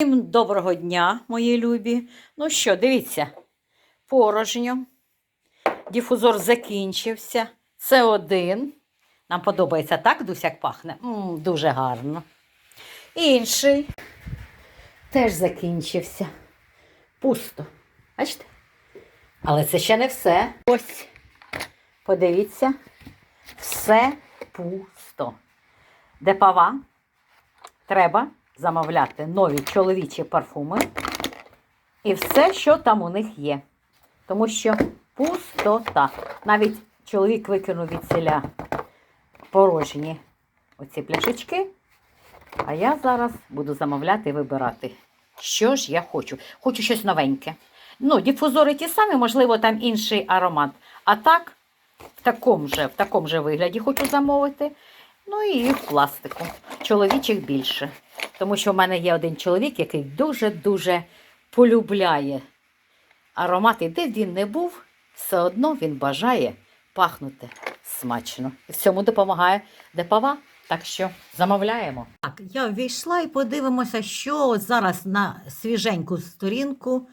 Всім доброго дня, мої любі. Ну що, дивіться, порожньо. Діфузор закінчився. Це один. Нам подобається так, Дусяк пахне. м дуже гарно. Інший теж закінчився. Пусто. Бачите? Але це ще не все. Ось. Подивіться. Все пусто. Де пава? Треба замовляти нові чоловічі парфуми і все, що там у них є. Тому що пустота. Навіть чоловік викинув від селя порожні оці пляшечки. А я зараз буду замовляти і вибирати, що ж я хочу. Хочу щось новеньке. Ну, дифузори ті самі, можливо, там інший аромат. А так, в такому же, в такому же вигляді хочу замовити. Ну і в пластику. Чоловічих більше. Тому що в мене є один чоловік, який дуже-дуже полюбляє аромати. Де він не був, все одно він бажає пахнути смачно. В цьому допомагає депава. Так що замовляємо. Так, я ввійшла і подивимося, що зараз на свіженьку сторінку.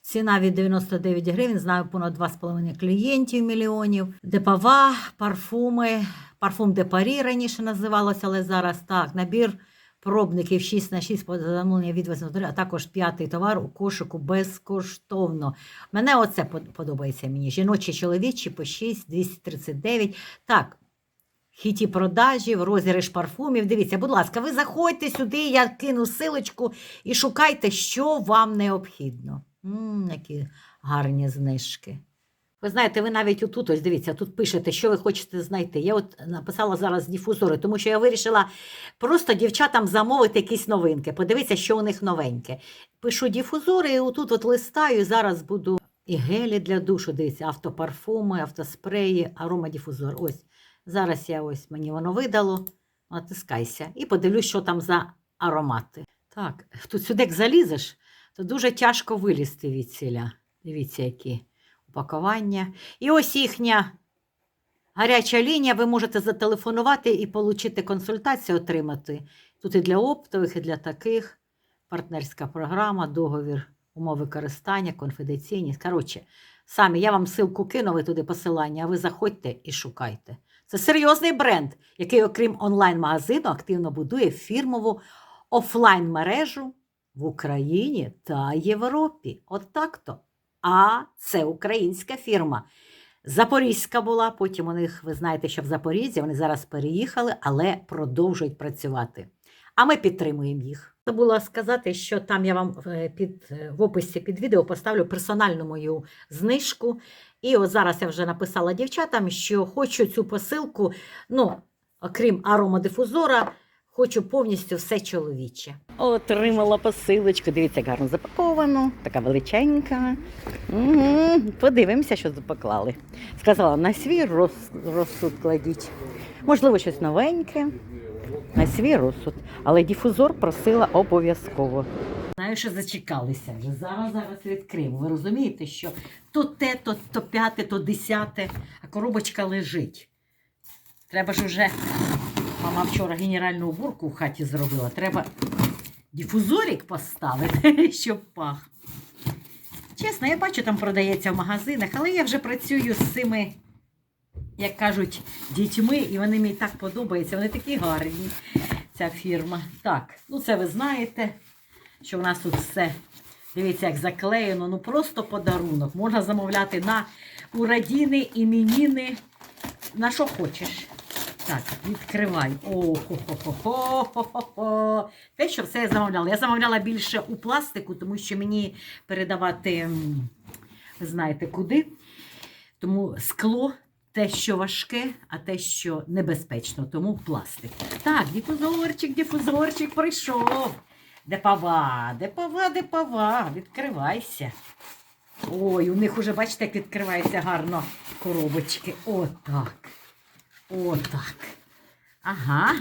Ціна від 99 гривень, знаю понад 2,5 клієнтів мільйонів. Депава, парфуми, парфум де Парі раніше називалося, але зараз так. Набір пробників 6 на 6 по замовлення від 8 а також п'ятий товар у кошику безкоштовно. Мене оце подобається мені. Жіночі, чоловічі по 6, 239. Так, хіті продажів, розіграш парфумів. Дивіться, будь ласка, ви заходьте сюди, я кину силочку і шукайте, що вам необхідно. М, які гарні знижки. Ви знаєте, ви навіть отут, ось дивіться, тут пишете, що ви хочете знайти. Я от написала зараз дифузори, тому що я вирішила просто дівчатам замовити якісь новинки. Подивіться, що у них новеньке. Пишу дифузори, і отут от листаю, і зараз буду і гелі для душу. Дивіться, автопарфуми, автоспреї, аромадифузор. Ось. Зараз я ось мені воно видало. Натискайся. І подивлюсь, що там за аромати. Так, тут сюди як залізеш, то дуже тяжко вилізти від ціля. Дивіться, які упакування. І ось їхня гаряча лінія. Ви можете зателефонувати і отримати консультацію, отримати. Тут і для оптових, і для таких. Партнерська програма, договір, умови користання, конфіденційність. Коротше, самі я вам ссылку кину, ви туди посилання, а ви заходьте і шукайте. Це серйозний бренд, який, окрім онлайн-магазину, активно будує фірмову офлайн-мережу в Україні та Європі. От так-то. А це українська фірма. Запорізька була, потім у них, ви знаєте, що в Запоріжжі вони зараз переїхали, але продовжують працювати. А ми підтримуємо їх. Забула сказати, що там я вам е, під, е, в описі під відео поставлю персональну мою знижку. І от зараз я вже написала дівчатам, що хочу цю посилку, ну, окрім аромадифузора, хочу повністю все чоловіче. Отримала посилочку. Дивіться, гарно запаковано, така величенька. Угу. Подивимося, що запаклали. Сказала, на свій роз, розсуд кладіть. Можливо, щось новеньке. На свій розсуд. Але дифузор просила обов'язково. Знаю, що зачекалися вже. Зараз зараз відкриємо. Ви розумієте, що то те, то, то п'яте, то десяте, а коробочка лежить. Треба ж уже. Мама вчора генеральну уборку в хаті зробила. Треба дифузорик поставити, щоб пах. Чесно, я бачу, там продається в магазинах, але я вже працюю з цими, як кажуть, дітьми, і вони мені так подобаються. Вони такі гарні, ця фірма. Так, ну це ви знаєте, що в нас тут все. Дивіться, як заклеєно, ну просто подарунок. Можна замовляти на урадіни, іменіни, на що хочеш. Так, відкривай. О-хо-хо-хо-хо-хо-хо. Те, що все я замовляла. Я замовляла більше у пластику, тому що мені передавати, знаєте, куди. Тому скло те, що важке, а те, що небезпечно, тому пластик. Так, дифузорчик, дифузорчик прийшов. Депава, депава, депава, відкривайся. Ой, у них уже, бачите, як відкриваються гарно коробочки. Отак. Отак. Ага.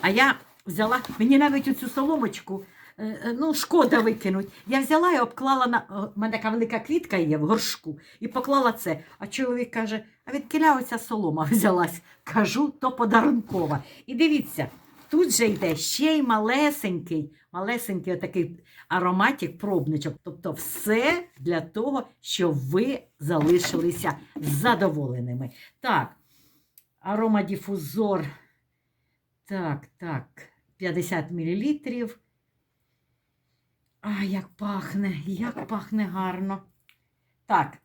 А я взяла, мені навіть оцю соломочку, е, е, ну, шкода викинуть. Я взяла і обклала на. У мене така велика квітка є в горшку, і поклала це. А чоловік каже: а від кіля оця солома взялась. Кажу, то подарункова. І дивіться, тут же йде ще й малесенький, малесенький отакий ароматик, пробничок. Тобто все для того, щоб ви залишилися задоволеними. Так, аромадіфузор. Так, так, 50 мл. А, як пахне, як пахне гарно. Так.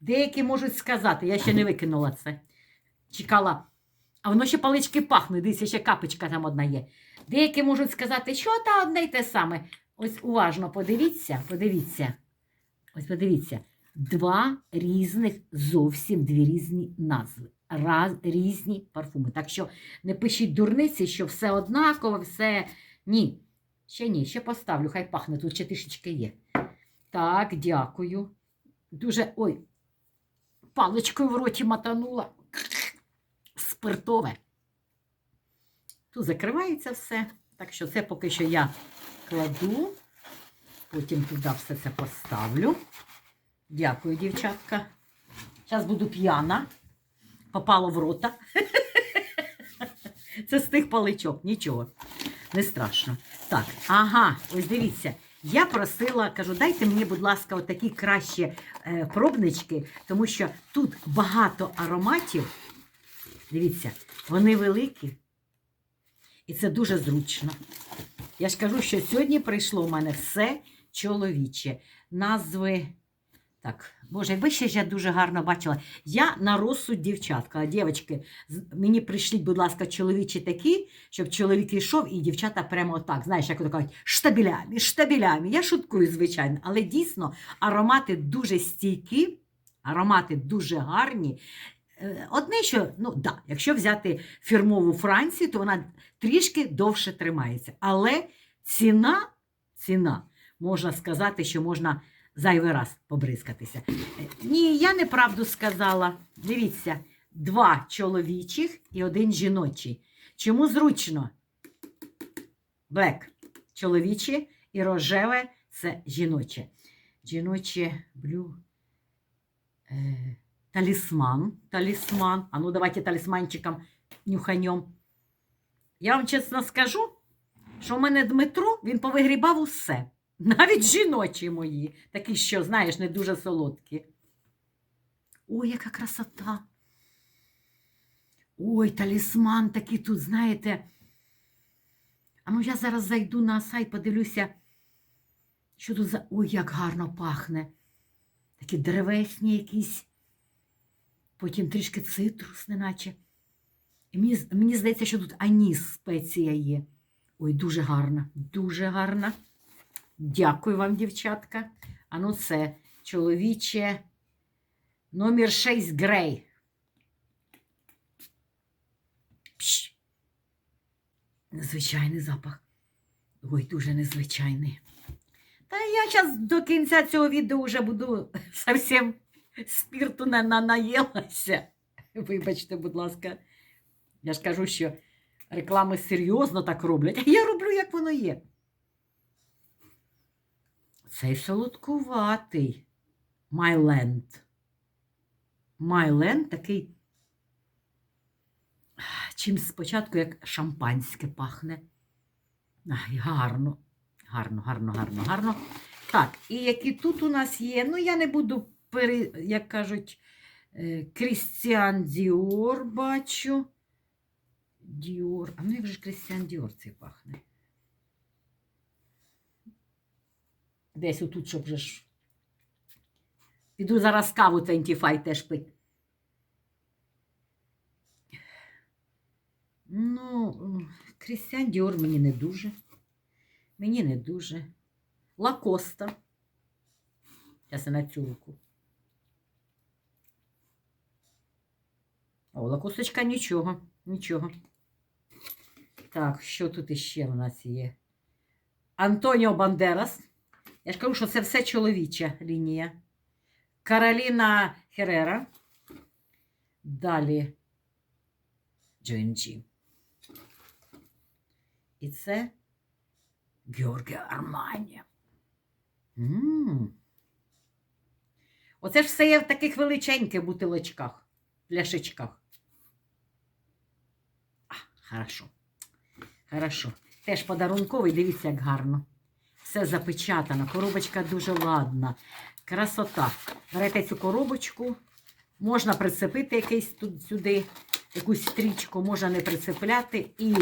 Деякі можуть сказати, я ще не викинула це. Чекала. А воно ще палички пахне, дивіться, ще капочка там одна є. Деякі можуть сказати, що та одне й те саме. Ось уважно подивіться, подивіться. Ось подивіться. Два різних, зовсім дві різні назви. Раз, різні парфуми. Так що не пишіть дурниці, що все однаково, все. Ні. Ще ні, ще поставлю, хай пахне, тут ще трішечки є. Так, дякую. Дуже. Ой, паличкою в роті матанула. Спиртове. Тут закривається все. Так що це поки що я кладу. Потім туди все це поставлю. Дякую, дівчатка. Зараз буду п'яна. Попало в рота. Це з тих паличок, нічого. Не страшно. Так, ага, ось дивіться. Я просила, кажу, дайте мені, будь ласка, отакі кращі е, пробнички, тому що тут багато ароматів. Дивіться, вони великі. І це дуже зручно. Я ж кажу, що сьогодні прийшло в мене все чоловіче. Назви. Так, Боже, якби ще я дуже гарно бачила. Я на розсуд дівчатка. А дівчатки, мені прийшліть, будь ласка, чоловічі такі, щоб чоловік йшов і дівчата прямо отак. Знаєш, як кажуть, штабелями, штабелями. Я шуткую, звичайно, але дійсно аромати дуже стійкі, аромати дуже гарні. Е, Одне, що, ну да, якщо взяти фірмову Францію, то вона трішки довше тримається. Але ціна, ціна, можна сказати, що можна зайвий раз побризкатися. Ні, я неправду сказала. Дивіться, два чоловічих і один жіночий. Чому зручно? Блек чоловіче і рожеве це жіноче. Жіноче блю. Е, талісман. Талісман. А ну давайте талісманчиком нюханем. Я вам чесно скажу, що в мене Дмитро він повигрібав усе. Навіть жіночі мої, такі, що, знаєш, не дуже солодкі. Ой, яка красота. Ой, талісман такий тут, знаєте. А ну я зараз зайду на сайт, подивлюся, що тут за. Ой, як гарно пахне. Такі древесні якісь. Потім трішки цитрус, неначе. І мені, мені здається, що тут аніс спеція є. Ой, дуже гарна, дуже гарна. Дякую вам, дівчатка. А ну це чоловіче номер 6 грей. Пш. Незвичайний запах. Ой, дуже незвичайний. Та я зараз до кінця цього відео вже буду зовсім спірту не на- наїлася. Вибачте, будь ласка. Я ж кажу, що реклами серйозно так роблять, а я роблю, як воно є. Цей солодкуватий. Майленд. Майленд такий. Чим спочатку як шампанське пахне. Ай, гарно. Гарно, гарно, гарно, гарно. Так, і які тут у нас є, ну я не буду, пере, як кажуть, е, Крістіан Діор бачу. Діор. А ну як же Крістіан Діор цей пахне? Десь отут, щоб же ж. Піду зараз каву 25 теж пить. Ну, Крістіан Діор мені не дуже. Мені не дуже. Лакоста. Зараз я на цю руку. О, лакосточка нічого, нічого. Так, що тут іще у нас є? Антоніо Бандерас. Я ж кажу, що це все чоловіча лінія. Кароліна Херера. Далі Джинджі. І це Георгія Армані. М. Оце ж все є в таких величеньких бутилочках, пляшечках. А, Хорошо. Хорошо. Теж подарунковий, дивіться, як гарно. Все запечатано, коробочка дуже ладна. Красота. Берете цю коробочку, можна прицепити якийсь тут сюди, якусь стрічку, можна не прицепляти. І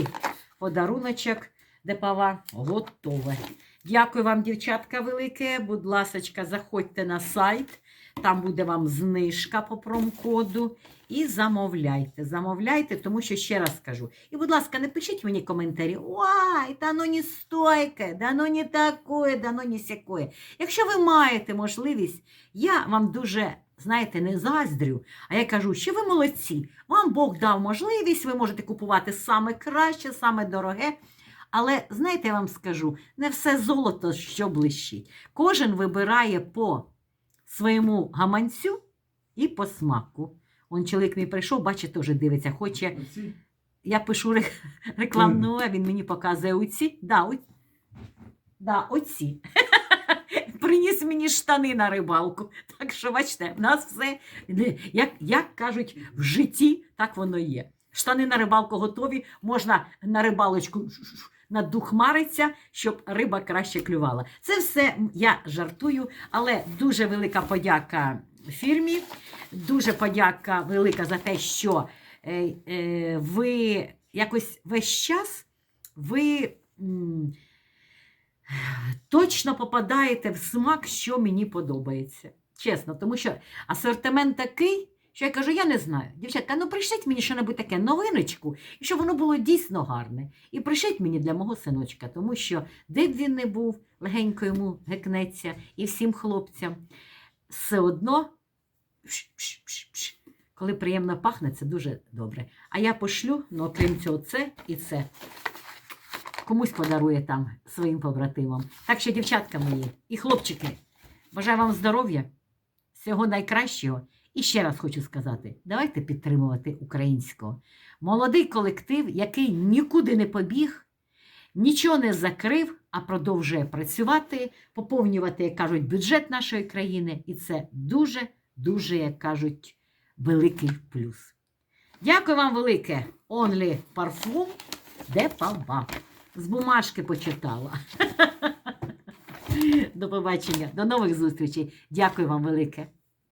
подаруночок депава готове. Дякую вам, дівчатка, велике. Будь ласочка, заходьте на сайт. Там буде вам знижка по промокоду. І замовляйте. Замовляйте, тому що ще раз скажу. І, будь ласка, не пишіть мені коментарі. Ой, да ну не стойке, да ну не такое, да ну не сякое. Якщо ви маєте можливість, я вам дуже, знаєте, не заздрю, а я кажу, що ви молодці. Вам Бог дав можливість, ви можете купувати саме краще, саме дороге. Але знаєте, я вам скажу, не все золото, що блищить. Кожен вибирає по своєму гаманцю і по смаку. Он чоловік мій прийшов, бачите, вже дивиться, хоче. Я пишу рекламну, а він мені показує оці. Да, о... да, оці. Приніс мені штани на рибалку. Так що, бачите, в нас все, як, як кажуть, в житті, так воно є. Штани на рибалку готові, можна на рибалочку надухмариться, щоб риба краще клювала. Це все я жартую, але дуже велика подяка фірмі. Дуже подяка велика за те, що е, е, ви якось весь час ви точно попадаєте в смак, що мені подобається. Чесно, тому що асортимент такий, що я кажу, я не знаю. Дівчатка, ну пришліть мені що-небудь таке новиночку, і щоб воно було дійсно гарне. І пришліть мені для мого синочка, тому що де б він не був, легенько йому гекнеться, і всім хлопцям все одно, коли приємно пахне, це дуже добре. А я пошлю, ну окрім цього, це і це. Комусь подарує там своїм побратимам. Так що, дівчатка мої і хлопчики, бажаю вам здоров'я, всього найкращого. І ще раз хочу сказати: давайте підтримувати українського. Молодий колектив, який нікуди не побіг, нічого не закрив, а продовжує працювати, поповнювати, як кажуть, бюджет нашої країни. І це дуже, дуже, як кажуть, великий плюс. Дякую вам велике. Only парфум де пава. З бумажки почитала. До побачення, до нових зустрічей. Дякую вам велике.